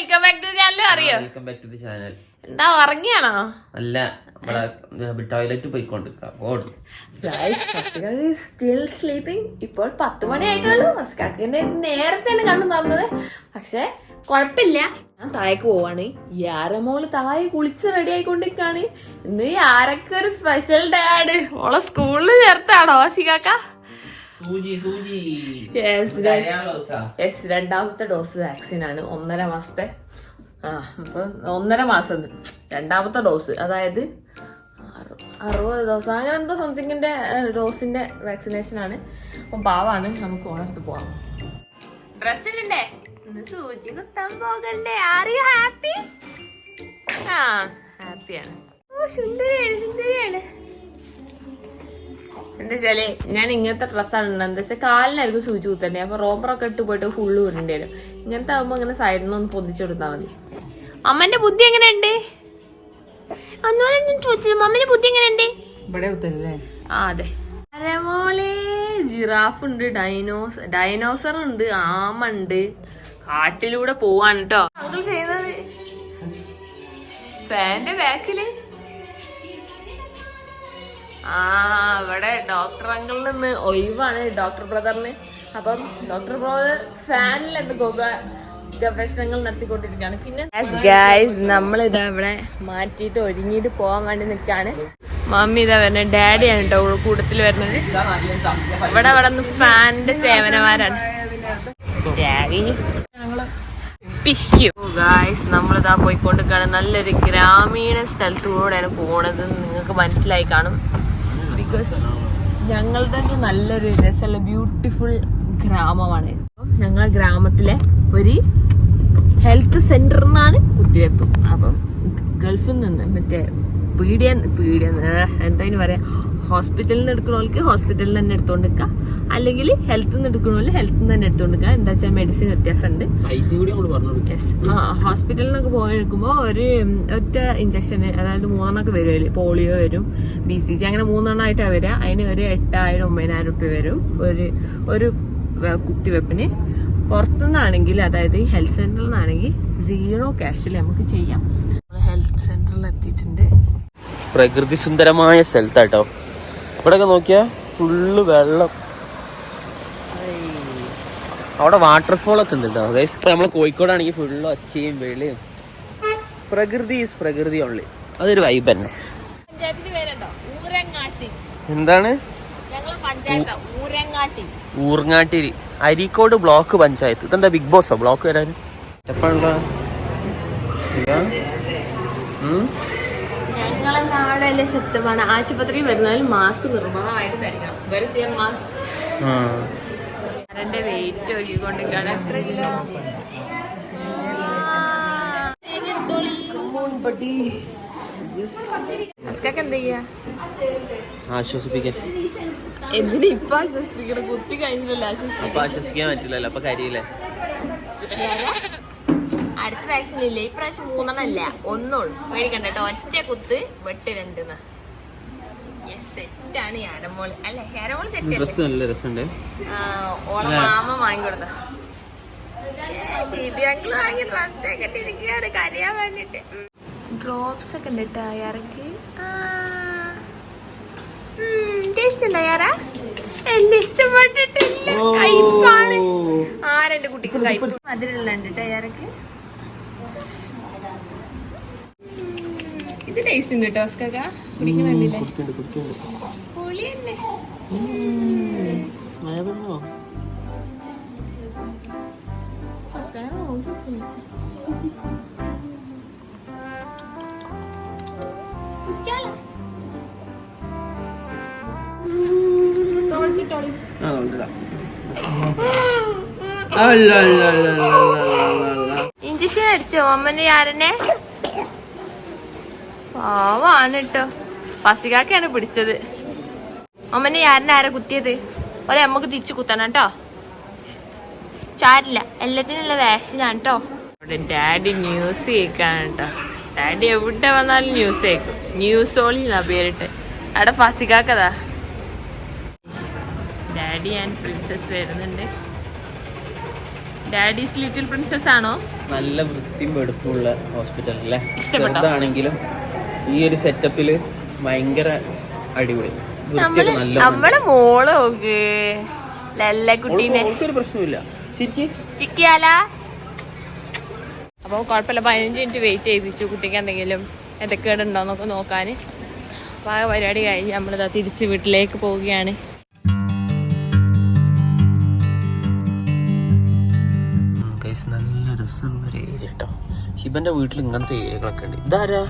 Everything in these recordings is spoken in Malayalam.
വെൽക്കം ബാക്ക് ടു ചാനൽ അറിയോ? Welcome back to the channel എന്താ ഉറങ്ങിയാണോ? അല്ല ടോയ്ലറ്റ് സ്റ്റിൽ സ്ലീപ്പിംഗ് ഇപ്പോൾ പത്ത് മണി ആയിട്ടുള്ളൂ. മസ്കാക്കിന്റെ നേരത്തെയാണ് കണ്ടു തന്നത് പക്ഷെ കുഴപ്പമില്ല. ഞാൻ താഴേക്ക് പോവാണ്. യാരമോൾ താഴെ കുളിച്ച് റെഡി ആയിക്കൊണ്ടിരിക്കാണ്. ഇന്ന് യാരൊക്കെ ഒരു സ്പെഷ്യൽ ഡേ ആണ്. ഓളെ സ്കൂളിൽ ചേർത്താണോ ശികാക്ക സൂചി സൂചി. യെസ് രണ്ടാമത്തെ ഡോസ് വാക്സിൻ ആണ്. ഒന്നര മാസത്തെ. ആ അപ്പം ഒന്നര മാസം. രണ്ടാമത്തെ ഡോസ് അതായത് അറു- അറുപത് ദിവസം. അങ്ങനെ എന്തോ സംതിങ്ങിന്റെ ഡോസിന്റെ വാക്സിനേഷൻ ആണ്. അപ്പം പാവാണ്. നമുക്ക് ഓണത്ത് പോവാം. ഡ്രസ് സൂചി കുത്താൻ ആർ യു ഹാപ്പി ആ ഹാപ്പിയാണ് ഓ സുന്ദരിയാണ് സുന്ദരിയാണ്. എന്താ വെച്ചാൽ ഞാൻ ഇങ്ങനത്തെ ഡ്രസ്സാണ് ഇടുന്നത്. എന്താ വെച്ചാൽ കാലിനായിരിക്കും സൂചി കുത്തണ്ടേ. അപ്പൊ റോബറൊക്കെ ഇട്ട് പോയിട്ട് ഫുള്ള് ഉരുണ്ടേ വരും ഇങ്ങനത്തെ ആകുമ്പോ ഇങ്ങനെ സൈഡിൽ നിന്ന് ഒന്ന് പൊന്തിച്ചു കൊടുത്താൽ മതി. അമ്മന്റെ ബുദ്ധി എങ്ങനെയുണ്ട്? അന്നോലെ ഞാൻ ചോദിച്ചത് അമ്മന്റെ ബുദ്ധി എങ്ങനെയുണ്ട്? ഇവിടെ ആ അതെ. അരമോളെ ജിറാഫ് ഉണ്ട് ഡൈനോസ് ഡൈനോസർ ഉണ്ട് ആമ ഉണ്ട്. കാട്ടിലൂടെ പോവാണ് കേട്ടോ ഫാന്റെ ബാക്കിൽ ആ ഇവിടെ ഡോക്ടർ അങ്കിളിൽ നിന്ന് ഒഴിവാണ് ഡോക്ടർ ബ്രദറിന് അപ്പം ഡോക്ടർ ബ്രദർ ഫാനിൽ എന്തൊക്കെ ഗവേഷണങ്ങൾ നടത്തിക്കൊണ്ടിരിക്കുകയാണ് പിന്നെ ഗായ്സ് നമ്മൾ ഇതാ ഇവിടെ മാറ്റിയിട്ട് ഒരുങ്ങിയിട്ട് പോകാൻ വേണ്ടി നിൽക്കാണ് മമ്മി ഇതാ വരുന്നത്. ഡാഡിയാണ് കേട്ടോ കൂട്ടത്തിൽ വരുന്നത്. ഇവിടെ ഇവിടെ നിന്ന് ഫാനിന്റെ സേവനമാരാണ്. ഗായ്സ് നമ്മളിതാ പോയിക്കൊണ്ടിരിക്കുകയാണ്. നല്ലൊരു ഗ്രാമീണ സ്ഥലത്തൂടെയാണ് പോണത്. നിങ്ങൾക്ക് മനസ്സിലായി കാണും. ബിക്കോസ് ഞങ്ങളുടെ ഒരു നല്ലൊരു രസമുള്ള ബ്യൂട്ടിഫുൾ ഗ്രാമമാണ്. ഞങ്ങൾ ഗ്രാമത്തിലെ ഒരു ഹെൽത്ത് സെന്ററിൽ നിന്നാണ് കുത്തിവെപ്പ്. അപ്പം ഗൾഫിൽ നിന്ന് മറ്റേ പീഡിയ പീഡിയ എന്താ പറയാ? ഹോസ്പിറ്റലിൽ നിന്ന് എടുക്കണവർക്ക് ഹോസ്പിറ്റലിൽ തന്നെ എടുത്തോണ്ട് നിൽക്കുക അല്ലെങ്കിൽ ഹെൽത്തിൽ നിന്ന് എടുക്കണമെങ്കിൽ ഹെൽത്തിൽ നിന്ന് തന്നെ എടുത്തോണ്ട് നിൽക്കുക എന്താ വെച്ചാൽ മെഡിസിൻ വ്യത്യാസമുണ്ട് യെസ് ഹോസ്പിറ്റലിൽ നിന്നൊക്കെ പോയി എടുക്കുമ്പോൾ ഒരു ഒറ്റ ഇഞ്ചക്ഷൻ അതായത് മൂന്നെണ്ണമൊക്കെ വരുമല്ലേ പോളിയോ വരും ബി സി ജി അങ്ങനെ മൂന്നെണ്ണം ആയിട്ടാണ് വരിക അതിന് ഒരു എട്ടായിരം ഒമ്പതിനായിരം രൂപ വരും. ഒരു ഒരു കുത്തിവെപ്പിന് പുറത്തുനിന്നാണെങ്കിൽ അതായത് ഹെൽത്ത് സെന്ററിൽ നിന്നാണെങ്കിൽ സീറോ ക്യാഷിൽ നമുക്ക് ചെയ്യാം. ഹെൽത്ത് സെന്ററിൽ എത്തിയിട്ടുണ്ട്. പ്രകൃതി സുന്ദരമായ സ്ഥലത്താട്ടോ. ഇവിടെയൊക്കെ നോക്കിയാ ഫുള്ള് വെള്ളം. അവിടെ വാട്ടർഫോൾ ഒക്കെ ഉണ്ട് കേട്ടോ അതായത് നമ്മൾ കോഴിക്കോടാണെങ്കിൽ ഫുള്ള് ഒച്ചയും വെളിയും. പ്രകൃതി ഈസ് പ്രകൃതി ഉള്ളി അതൊരു വൈബ് തന്നെ. പഞ്ചായത്തിന്റെ പേരുണ്ടോ ഊരങ്ങാട്ടി. എന്താണ്? ഊർങ്ങാട്ടിരി. അരീക്കോട് ബ്ലോക്ക് പഞ്ചായത്ത്. ഇതെന്താ ബിഗ് ബോസോ ബ്ലോക്ക് വരാൻ? എപ്പോഴുള്ള നാടല്ലേ സത്യമാണ് ആശുപത്രിയിൽ വരുന്നതിൽ മാസ്ക് നിർബന്ധമായിട്ട് ധരിക്കണം. വെരി ചെയ്യാൻ മാസ്ക് എന്റെ വെയിറ്റ് നോക്കിക്കൊണ്ടിരിക്കുകയാണ് എത്ര കിലോ അസ്കാക്ക് എന്താ ചെയ്യാ? ആശ്വസിപ്പിക്കാൻ. എന്തിനാ ഇപ്പൊ ആശ്വസിപ്പിക്കണം? കുത്തി കഴിഞ്ഞില്ലല്ലോ ആശ്വസിപ്പിക്കാൻ. പറ്റില്ലല്ലോ. അപ്പൊ കരിയില്ലേ? വാക്സിൻ ഇല്ലേ? ഇപ്രാവശ്യം മൂന്നെണ്ണം അല്ല ഒന്നുള്ളൂ. പേടിക്കണ്ട കേട്ടോ. ഒറ്റ കുത്ത് വെട്ട് രണ്ടെന്ന് സെറ്റാണ് യാരമോൾ അല്ല? യാരമോൾ സെറ്റ് നല്ല രസമുണ്ട്. ഓളെ മാമ വാങ്ങിക്കൊടുത്ത അങ്കിൾ വാങ്ങി ഡ്രസ് കെട്ടിരിക്കുകയാണ് കരയാൻ വേണ്ടിട്ട്. ഡ്രോപ്സ് ഒക്കെ ഉണ്ട് കേട്ടോ അയാൾക്ക് ടേസ്റ്റ് ഉണ്ടോ യാറ എന്നെ ഇഷ്ടപ്പെട്ടിട്ടില്ല. കയ്പാണ്. ആരെന്റെ കുട്ടിക്ക് കയ്പ്. മധുരമുള്ള ഉണ്ട് കേട്ടോ അയാൾക്ക് ഇത് ടേസ്റ്റ് ഉണ്ട് കേട്ടോ കുടിക്കണല്ലേ ഇഞ്ചക്ഷൻ അടിച്ചോ അമ്മന്റെ യാരനെ? പാവാണ് കേട്ടോ പസികാക്കാണ് പിടിച്ചത്. അമ്മനെ യാരനെ ആരാ കുത്തിയത്? ഒരേ അമ്മയ്ക്ക് തിരിച്ചു കുത്തണം കേട്ടോ. ചാരില്ല. എല്ലാത്തിനുള്ള വാക്സിനാണ് കേട്ടോ. ഇവിടെ ഡാഡി ന്യൂസ് കേൾക്കാണ് കേട്ടോ. ഡാഡി എവിടെ വന്നാലും ന്യൂസ് കേൾക്കും. ന്യൂസ് ഓളി എന്നാ പേരിട്ട് അവിടെ പസികാക്കതാ. ഡാഡി ആൻഡ് പ്രിൻസസ് വരുന്നുണ്ട്. ഡാഡീസ് ലിറ്റിൽ പ്രിൻസസ് ആണോ? നല്ല വൃത്തിയും വെടുപ്പുള്ള ഹോസ്പിറ്റൽ അല്ലേ? ഇഷ്ടപ്പെട്ടോ? ഈ ഒരു സെറ്റപ്പിൽ ഭയങ്കര അടിപൊളി. അപ്പൊ നമ്മളെ മോൾ നോക്ക്. ലല്ലക്കുട്ടീനെ ഒരു പ്രശ്നമില്ല ചിക്കിയാല അപ്പോൾ കുഴപ്പമില്ല. പതിനഞ്ച് മിനിറ്റ് വെയിറ്റ് ചെയ്യിപ്പിച്ചു. കുട്ടിക്ക് എന്തെങ്കിലും എന്തൊക്കെയുണ്ടോന്നൊക്കെ നോക്കാൻ അപ്പോൾ ആ പരിപാടി കഴിഞ്ഞ് നമ്മളിതാ തിരിച്ച് വീട്ടിലേക്ക് പോവുകയാണ്. നല്ല രസം വരെ കേട്ടോ ഹിബന്റെ വീട്ടിൽ ഇങ്ങനത്തെ ഏരിയകളൊക്കെ ഉണ്ട്. ഇതാരാ?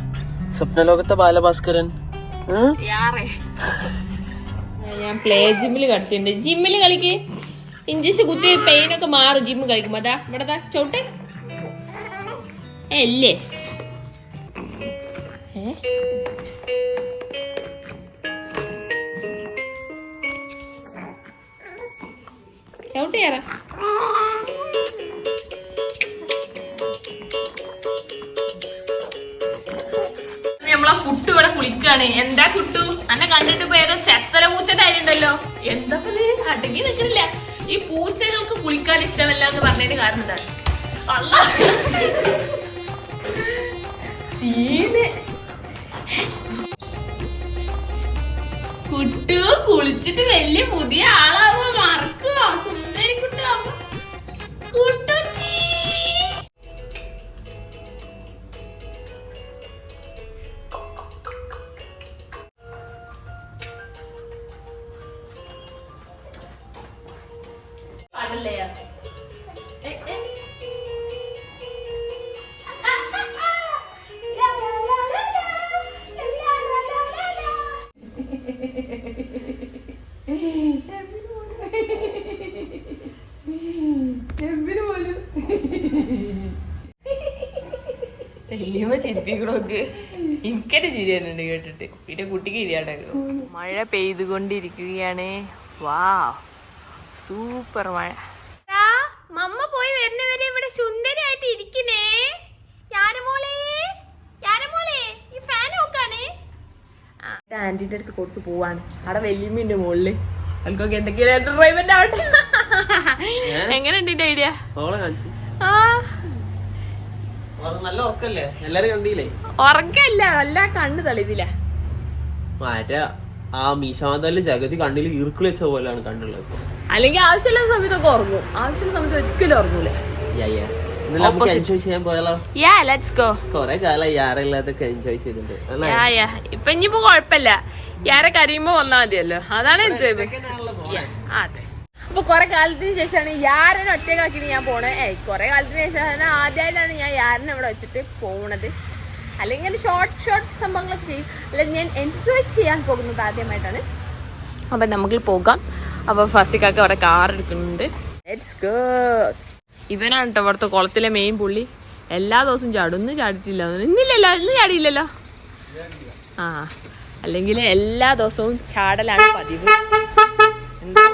സ്വപ്നലോകത്തെ ബാലഭാസ്കരൻ? ഞാൻ പ്ലേ ജിമ്മിൽ കളിച്ചിട്ടുണ്ട്. ജിമ്മിൽ കളിക്ക്. ഇഞ്ചക്ഷൻ കുത്തി പെയിൻ ഒക്കെ മാറും ജിമ്മ് കളിക്കുമ്പോ. അതാ ഇവിടെ ദാ അല്ലേ ചവിട്ടിയാറാ നമ്മളെ കുട്ടു ഇവിടെ കുളിക്കാണ്. എന്താ കുട്ടു അന്നെ കണ്ടിട്ട് ഇപ്പൊ ഏതോ ചെത്തല പൂച്ചയുടെ കാര്യമുണ്ടല്ലോ എന്താ അടങ്ങി നിൽക്കുന്നില്ല ഈ പൂച്ചകൾക്ക് കുളിക്കാൻ ഇഷ്ടമല്ല എന്ന് പറഞ്ഞതിന് കാരണം എന്താണ്. കുട്ടു കുളിച്ചിട്ട് വലിയ പുതിയ ആളാവുക മറക്കുക സുന്ദരി കുട്ടാവുക വല്യമ്മ എനിക്കൊരു എനിക്കെന്നെ ചിരി തന്നെ കേട്ടിട്ട്. പിന്നെ കുട്ടിക്ക് ചിരിയാണ് മഴ പെയ്തുകൊണ്ടിരിക്കുകയാണ്. വാ സൂപ്പർ മഴ. മമ്മ പോയി വരുന്ന വരെ ഇവിടെ സുന്ദരിയായിട്ട് ഇരിക്കണേ. യാനമോളെ ഈ ഫാൻ നോക്കാണേ. ആന്റിന്റെ അടുത്ത് കൊടുത്തു പോവാണ്. അവിടെ വല്യമ്മന്റെ മുകളിൽ അവർക്കൊക്കെ എന്തൊക്കെയാണ് എന്റർടൈൻമെന്റ് ആവട്ടെ എങ്ങനെയുണ്ട് ഐഡിയ ആ. നല്ല ഉറക്കല്ലേ? എല്ലാരും കണ്ടില്ലേ? ഉറക്കല്ല നല്ല കണ്ണു തെളിവില്ല മറ്റേ ആ മീശാന്തൽ ജഗതി കണ്ണിൽ ഈർക്കിളി വെച്ച പോലെയാണ് കണ്ണുള്ളത്. അല്ലെങ്കിൽ ആവശ്യമില്ലാത്ത സമയത്തൊക്കെ ഉറങ്ങും. ആവശ്യമുള്ള സമയത്ത് ഒരിക്കലും ഉറങ്ങൂല. എൻജോയ് കൊറേ കാലം ചെയ്തിട്ടുണ്ട് ഇപ്പൊ ഇനിയിപ്പോ കൊഴപ്പല്ല യാരെ കരയുമ്പോ വന്നാ മതിയല്ലോ. അതാണ് എൻജോയ് അതെ. അപ്പൊ കൊറേ കാലത്തിന് ശേഷമാണ് യാരനെ ഒറ്റക്കാക്കി ഞാൻ പോണേ ഏയ് കൊറേ കാലത്തിന് ശേഷമാണ് ആദ്യമായിട്ടാണ് ഞാൻ യാരനെ ഇവിടെ വെച്ചിട്ട് പോണത്. അല്ലെങ്കിൽ ഷോർട്ട് ഷോർട്ട് സംഭവങ്ങളൊക്കെ ചെയ്യും. അല്ലെങ്കിൽ ഞാൻ എൻജോയ് ചെയ്യാൻ പോകുന്നത് ആദ്യമായിട്ടാണ്. അപ്പൊ നമുക്ക് പോകാം. അപ്പൊ ഫസ്റ്റിക്കൊക്കെ അവിടെ കാർ എടുക്കുന്നുണ്ട്. ലെറ്റ്സ് ഗോ ഇവനാണ് കേട്ടോ ഇവിടുത്തെ കുളത്തിലെ മെയിൻ പുള്ളി. എല്ലാ ദിവസവും ചാടും. ഇന്ന് ചാടിയിട്ടില്ല. ഇന്നില്ലല്ലോ. ഇന്ന് ചാടിയില്ലല്ലോ. ആ അല്ലെങ്കിൽ എല്ലാ ദിവസവും ചാടലാണ് പതിവ്. എന്തോ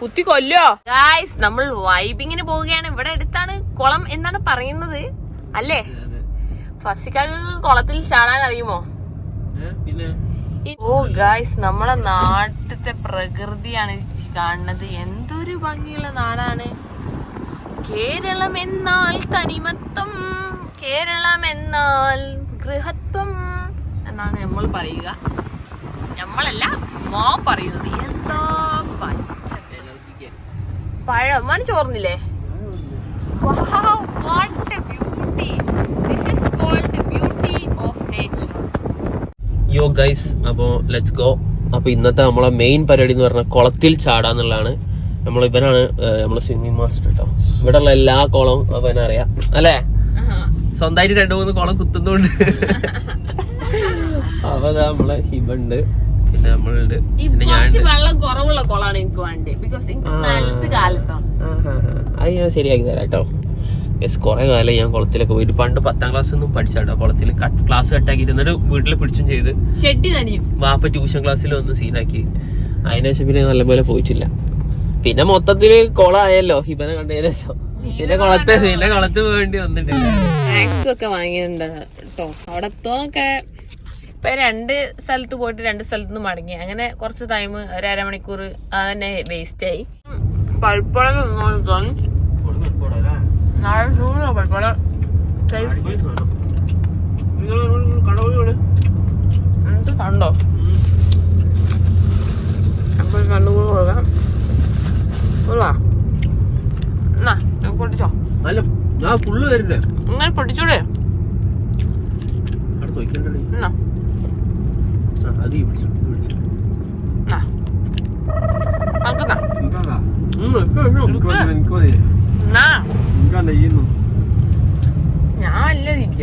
കുത്തി കൊല്ലോ ഗായ്സ് നമ്മൾ വൈബിങ്ങിന് പോവുകയാണ്. ഇവിടെ അടുത്താണ് കുളം എന്നാണ് പറയുന്നത്. അല്ലേ? ഫസിക്കാക്ക് കുളത്തിൽ ചാടാൻ അറിയുമോ? പിന്നെ? ഓ ഗായ്സ് നമ്മളെ നാട്ടിലത്തെ പ്രകൃതിയാണ് കാണുന്നത്. എന്തൊരു ഭംഗിയുള്ള നാടാണ്. കേരളം എന്നാൽ തനിമത്വം കേരളം എന്നാൽ ഗൃഹത്വം എന്നാണ് നമ്മൾ പറയുക. നമ്മളല്ല മോ പറയുന്നത്. പഴം മന ചോർന്നില്ലേ. യോ ഗൈസ് അപ്പോ ലെറ്റ്സ് ഗോ അപ്പൊ ഇന്നത്തെ നമ്മളെ മെയിൻ പരിപാടി എന്ന് പറഞ്ഞാൽ കുളത്തിൽ ചാടാന്നുള്ളതാണ് നമ്മൾ ഇവനാണ് നമ്മളെ സ്വിമ്മിങ് മാസ്റ്റർ കേട്ടോ ഇവിടെ ഉള്ള എല്ലാ കുളവും അവനറിയാം അല്ലേ? സ്വന്തമായിട്ട് രണ്ടു മൂന്ന് കുളം കുത്തുന്നുണ്ട്. അപ്പൊ നമ്മളെ ഹിബുണ്ട്. പിന്നെ നമ്മളുണ്ട്. പിന്നെ കുറച്ച് ഞാനുണ്ട് വെള്ളം കുറവുള്ള കുളമാണ് എനിക്ക് വേണ്ടത്. ബിക്കോസ് എനിക്ക്. നിലത്ത് കാലത്താണ്. അത് ഞാൻ ശരിയാക്കി തരാം കേട്ടോ. യെസ് കുറെ കാലം ഞാൻ കുളത്തിലൊക്കെ പോയിട്ട് പണ്ട് പത്താം ക്ലാസ് ഒന്നും പഠിച്ചാട്ടോ കുളത്തിൽ ക്ലാസ് കട്ടാക്കിയിട്ട് എന്നിട്ട് വീട്ടിൽ പിടിച്ചും ചെയ്ത് ഷെഡി നനിയും. വാപ്പ ട്യൂഷൻ ക്ലാസ്സിൽ വന്ന് സീനാക്കി അതിനുശേഷം പിന്നെ നല്ലപോലെ പോയിട്ടില്ല. പിന്നെ മൊത്തത്തിൽ കൊളായല്ലോ. ഇവനെ കണ്ടതിന് ശേഷം പിന്നെ കുളത്തെ പിന്നെ കുളത്ത് വേണ്ടി വന്നിട്ടില്ല സ്നാക്സ് ഒക്കെ വാങ്ങിയിട്ടുണ്ട് കേട്ടോ. അവിടെ ഇപ്പൊ രണ്ട് സ്ഥലത്ത് പോയിട്ട് രണ്ട് സ്ഥലത്ത് നിന്ന് മടങ്ങി. അങ്ങനെ കുറച്ച് ടൈം ഒരു അരമണിക്കൂർ അതന്നെ വേസ്റ്റ് ആയി. നാളെ ചൂട് എന്ത് കണ്ടോ? കണ്ണുകൂടെ കൊടുക്കാം. ഞാൻ പൊട്ടിച്ചോ? അല്ല ഞാൻ ഫുള്ള് തരില്ല ഇങ്ങനെ പൊട്ടിച്ചൂടെ? അടുത്ത് തൊയ്ക്കണ്ടേ എന്നാ. അത് ഈ പിടിച്ചു ഇത് എന്നാ. ഞാൻ അല്ല തിരിക്ക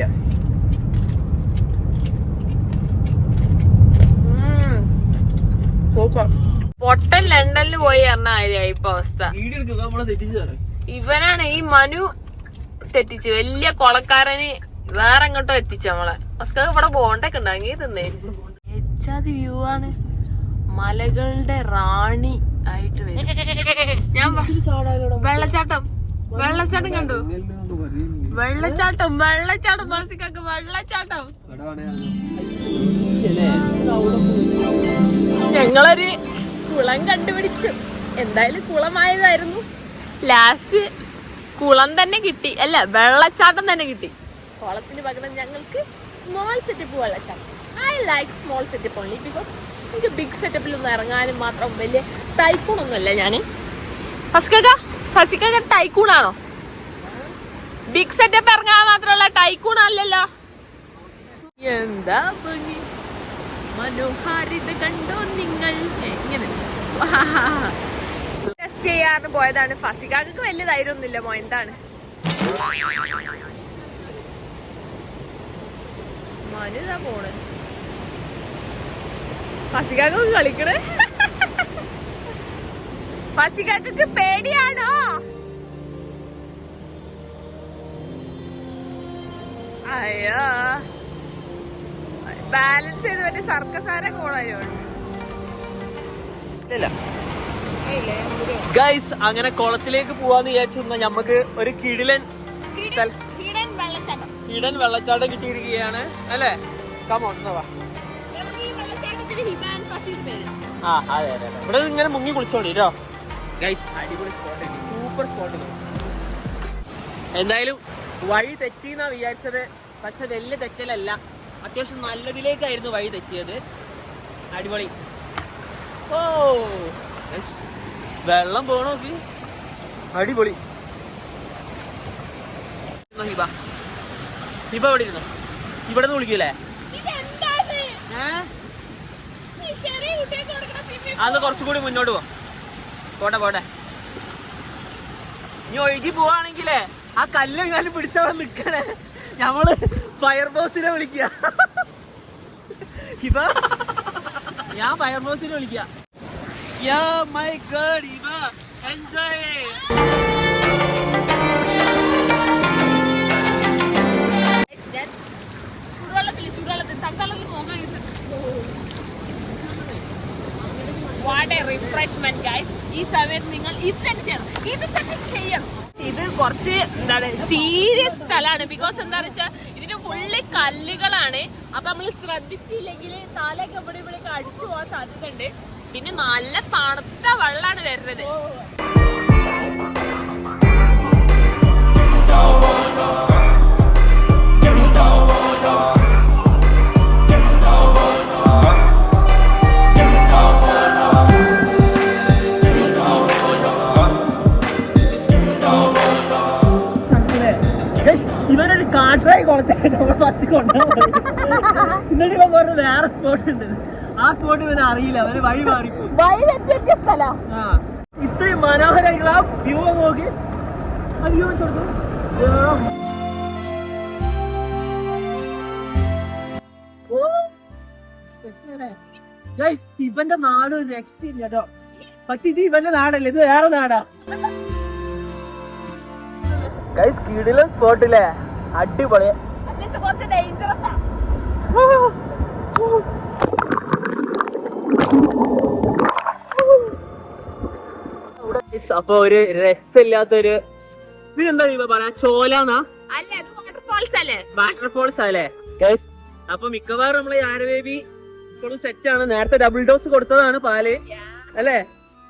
സൂപ്പർ. പൊട്ടൻ ലണ്ടനിൽ പോയി പറഞ്ഞ കാര്യമായി ഇപ്പൊ അവസ്ഥ. വീഡിയോ എടുക്കുക നമ്മളെ തെറ്റിച്ചതാണ് ഇവനാണ് ഈ മനു തെറ്റിച്ച്. വലിയ കൊളക്കാരന് വേറെ എങ്ങോട്ടോ എത്തിച്ചു നമ്മളെ. ഇവിടെ ബോണ്ടൊക്കെ ഉണ്ടാങ്ങി തിന്നേ. എച്ചാത് വ്യൂ ആണ്. മലകളുടെ റാണി ആയിട്ട് വരും. ഞാൻ വെള്ളച്ചാട്ടം. വെള്ളച്ചാട്ടം കണ്ടു. വെള്ളച്ചാട്ടം വെള്ളച്ചാട്ടം ബസിക്കൊക്കെ വെള്ളച്ചാട്ടം. ഞങ്ങളൊരു കുളം കണ്ടുപിടിച്ചു. എന്തായാലും കുളമായതായിരുന്നു. ലാസ്റ്റ് കുളം തന്നെ കിട്ടി. അല്ല വെള്ളച്ചാട്ടം തന്നെ കിട്ടി. കുളത്തിന് പകരം ഞങ്ങൾക്ക് സ്മോൾ സെറ്റപ്പ് വെള്ളച്ചാട്ടം. I like small setup only because എനിക്ക് ബിഗ് സെറ്റപ്പിലൊന്നും ഇറങ്ങാനും മാത്രം വലിയ ടൈക്കൂണൊന്നുമല്ല ഞാൻ ഫസ്കക്ക ഫസിക്കൊക്കെ ടൈക്കൂണാണോ ബിഗ് സെറ്റപ്പ് ഇറങ്ങാൻ മാത്രമല്ല ടൈക്കൂൺ അല്ലല്ലോ. എന്താ ഭംഗി? മനോഹാരിത കണ്ടോ നിങ്ങൾ? എങ്ങനെ? ടെസ്റ്റ് ചെയ്യാറ് പോയതാണ്. ഫസിക്കാക്ക് വലിയ ധൈര്യമൊന്നുമില്ല മോ എന്താണ്? മനുതാ പോണ്. ഫസിക്കാക്ക് കളിക്കണേ? ഫസിക്കാക്ക് പേടിയാണോ? അയ്യോ. ബാലൻസ് ചെയ്ത് മറ്റേ സർക്കസാരെ പോണോ ഗൈസ് അങ്ങനെ കുളത്തിലേക്ക് പോവാന്ന് വിചാരിച്ചിരുന്ന ഞമ്മക്ക് ഒരു കിടിലൻ കിടൻ വെള്ളച്ചാട്ടം. കിടൻ വെള്ളച്ചാട്ടം കിട്ടിയിരിക്കുകയാണ് അല്ലേ? കമോൺ വാ. ഇവിടെ ഇങ്ങനെ മുങ്ങി കുളിച്ചോളി അടിപൊളി സ്പോട്ട് സൂപ്പർ സ്പോട്ട് എന്തായാലും വഴി തെറ്റിന്നാ വിചാരിച്ചത്. പക്ഷെ വലിയ തെറ്റലല്ല. അത്യാവശ്യം നല്ലതിലേക്കായിരുന്നു വഴി തെറ്റിയത്. അടിപൊളി. ഓ. വെള്ളം പോണോ നോക്കി. അടിപൊളി. ഹിബ? ഹിബ എവിടെ ഇരുന്നു? ഇവിടെ നിന്ന് വിളിക്കൂലേ? അന്ന് കുറച്ചുകൂടി മുന്നോട്ട് പോ. പോട്ടെ പോട്ടെ. നീ ഒഴുകി പോവാണെങ്കിലേ ആ കല്ല് എങ്ങാനും പിടിച്ചവിടെ നിക്കണേ. ഞമ്മൾ ഫയർ ബോസിനെ വിളിക്കുക. ഇവ ഞാൻ ഫയർ ബോസിനെ വിളിക്കുക. യാ മൈ ചൂടുവെള്ളത്തിൽ ചൂടുവെള്ളത്തിൽ പോകാൻ വാട്ട് എ റിഫ്രഷ്മെന്റ് ഗൈസ് ഈ സമയത്ത് നിങ്ങൾ ഇത് തന്നെ ചെയ്യണം. ഇത് തന്നെ ചെയ്യണം. ഇത് കുറച്ച് എന്താണ് സീരിയസ് സ്ഥലമാണ്. ബിക്കോസ് എന്താ വെച്ചാൽ ഇതിന്റെ ഫുള്ള് കല്ലുകളാണ്. അപ്പൊ നമ്മൾ ശ്രദ്ധിച്ചില്ലെങ്കിൽ തലയൊക്കെ ഇവിടെ ഇവിടെ അടിച്ചു പോകാൻ സാധ്യതയുണ്ട്. പിന്നെ നല്ല തണുത്ത വെള്ളമാണ് വരുന്നത്. ഇവനൊരു വേറെ സ്പോട്ട് ഉണ്ട്. ആ സ്പോട്ട് ഇവന് അറിയില്ല. അവന് വഴി മാറിപ്പോയി വഴി തെറ്റിയ സ്ഥലം. ആ. ഇത്രയും മനോഹരമായിട്ടുള്ള ആ വ്യൂ നോക്കി. ആ വ്യൂ കൊടുത്തു ഇവന്റെ നാട് ഒരു രക്ഷയില്ല കേട്ടോ. പക്ഷെ ഇത് ഇവന്റെ നാടല്ല? ഇത് വേറെ നാടാ. ഗൈസ് കിടില സ്പോട്ടില്ലേ അടിപൊളി. കുറച്ച് ഡേഞ്ചറസ് ആണ് അപ്പൊ ഒരു രസമില്ലാത്തൊരു ഇതെന്താ ഇവ പറയാ? ചോലാന്നാ? വാട്ടർഫോൾസ് അല്ലേ? ഗൈസ് അപ്പൊ മിക്കവാറും നമ്മളെ യാരബേബി ഇപ്പോഴും സെറ്റ് ആണ്. നേരത്തെ ഡബിൾ ഡോസ് കൊടുത്തതാണ് പാൽ. അല്ലേ?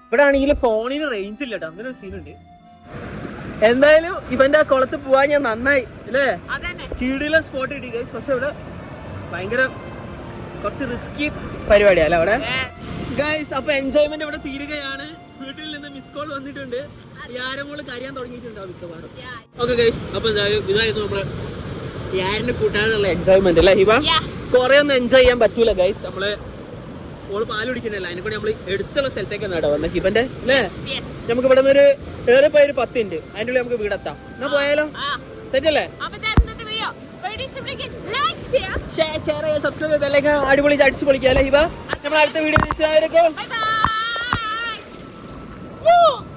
ഇവിടെ ആണെങ്കിൽ ഫോണിന് റേഞ്ച് ഇല്ല കേട്ടോ അങ്ങനെ ഒരു സീനുണ്ട് എന്തായാലും ഇവന്റെ ആ കുളത്ത് പോവാൻ ഞാൻ നന്നായി. അല്ലേ? കീടിലെ സ്പോട്ട് കിട്ടി ഗൈസ് പക്ഷെ ഇവിടെ ഭയങ്കര കുറച്ച് റിസ്കി പരിപാടിയല്ലേ അവിടെ? ഗൈസ് അപ്പൊ എൻജോയ്മെന്റ് ഇവിടെ തീരുകയാണ്. വീട്ടിൽ നിന്ന് മിസ് കോൾ വന്നിട്ടുണ്ട്. യാരമോൾ കരയാൻ തുടങ്ങിയിട്ടുണ്ടാവും മിക്കവാറും. ഓക്കെ ഗൈസ് അപ്പൊ എന്തായാലും ഇതായിരുന്നു നമ്മൾ യാരിനെ കൂട്ടാനുള്ള എൻജോയ്മെന്റ് അല്ലേ ഹിബ. കുറെ ഒന്നും എൻജോയ് ചെയ്യാൻ പറ്റൂല ഗൈസ് നമ്മൾ ഓൾ പാൽ കുടിക്കണല്ലോ? അതിനെ കൂടി നമ്മൾ എടുത്തുള്ള സ്ഥലത്തേക്ക് നടാ വന്ന. ഹിബന്റെ? അല്ലേ. നമുക്ക് ഇവിടെ നിന്ന് ഒരു ഏറെ പോയ ഒരു പത്ത് ഉണ്ട് അതിന്റെ ഉള്ളിൽ നമുക്ക് വീടെത്താം. എന്നാ പോയാലോ? സെറ്റ് അല്ലേ അടിപൊളി അടിച്ചു പൊളിക്കാം അല്ലേ ഹിബ? നമ്മൾ അടുത്ത വീഡിയോ ബൈ ബൈ